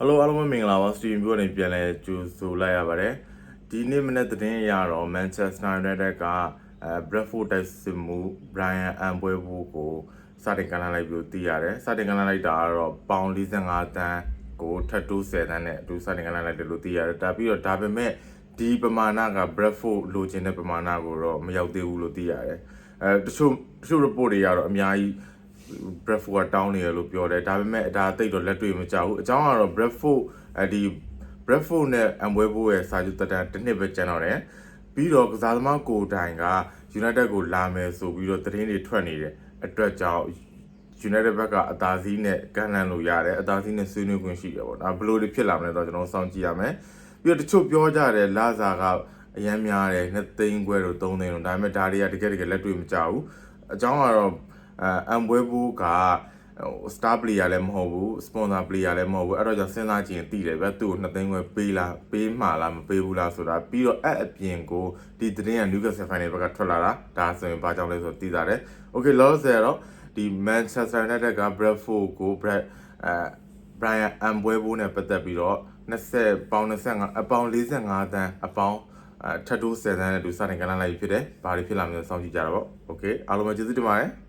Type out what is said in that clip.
ဟယ်လိုအားလုံးပဲမင်္ဂလာပါစတီဗီယိုနဲ့ပြန်လဲကြိုဆိုလိုက်ရပါတယ်ဒီနေ့မနေ့သတင်းအရတော့ Manchester United ကအဲ Bradford တိုက်စစ်မှု Brian Ambwebo ကိုစတင်ကမ်းလှမ်းလိုက်ပြီးသိရတယ်စတင်ကမ်းလှမ်းလိုက်တာကတော့ပေါင်45တန်းကိုထပ်တိုး10တန်းနဲ့အတူစတင်ကမ်းလှမ်းလိုက်တယ်လို့သိရတယ်ဒါပြီးတော့ဒါပေမဲ့ဒီပမာဏက Bradford လိုချင်တဲ့ပမာဏကိုတော့မရောက်သေးဘူးလို့သိရတယ်အဲတချို့တချို့ report တွေကတော့အများကြီး Bradford ကတောင်းနေရလို့ပြောတယ်ဒါပေမဲ့ဒါတိတ်တော့လက်တွေ့မကြဘူးအကြောင်းကတော့ Bradford အဲဒီ Bradford နဲ့ Ambwebo ရဲ့စာချုပ်တက်တန်းတစ်နှစ်ပဲကျန်တော့တယ်ပြီးတော့ကစားသမားကိုတိုင်က United ကိုလာမယ်ဆိုပြီးတော့သတင်းတွေထွက်နေတဲ့အတွက်ကြောင့် United ဘက်ကအသာစီးနဲ့ကန်လန်လို့ရတယ်အသာစီးနဲ့ဆွေးနွေးခွင့်ရှိတယ်ပေါ့ဒါဘယ်လိုတွေဖြစ်လာမလဲတော့ကျွန်တော်စောင့်ကြည့်ရမယ်ပြီးတော့တချို့ပြောကြတယ်လာစာကအရန်များတယ်2သိန်းခွဲတို့3သိန်းတို့ဒါပေမဲ့ဒါတွေကတကယ်တကယ်လက်တွေ့မကြဘူးအကြောင်းကတော့ အဲ Ambwebo ကဟို star player လည်းမဟုတ်ဘူး sponsor player လည်းမဟုတ်ဘူးအဲ့တော့ကြောင့်စဉ်းစားကြည့်ရင်သိတယ်ဗျသူ့ကို2သိန်းခွဲပေးလားပေးမှာလားမပေးဘူးလားဆိုတာပြီးတော့အဲ့အပြင်ကိုဒီသတင်းက Newcastle Final ဘက်ကထွက်လာတာဒါဆိုရင်ဘာကြောင့်လဲဆိုတော့သိတာတယ် Okay လောဆယ်တော့ဒီ Manchester United က Bradford ကို Brad အဲ Brian Ambwebo နဲ့ပတ်သက်ပြီးတော့20ပေါင်25အပေါင်45တန်းအပေါင်းအဲထပ်တိုး10တန်းနဲ့တူစတင်ကမ်းလှမ်းလိုက်ပြီဖြစ်တယ်။ဘာတွေဖြစ်လာမလဲစောင့်ကြည့်ကြတာပေါ့။ Okay အားလုံးပဲကျေးဇူးတင်ပါတယ်။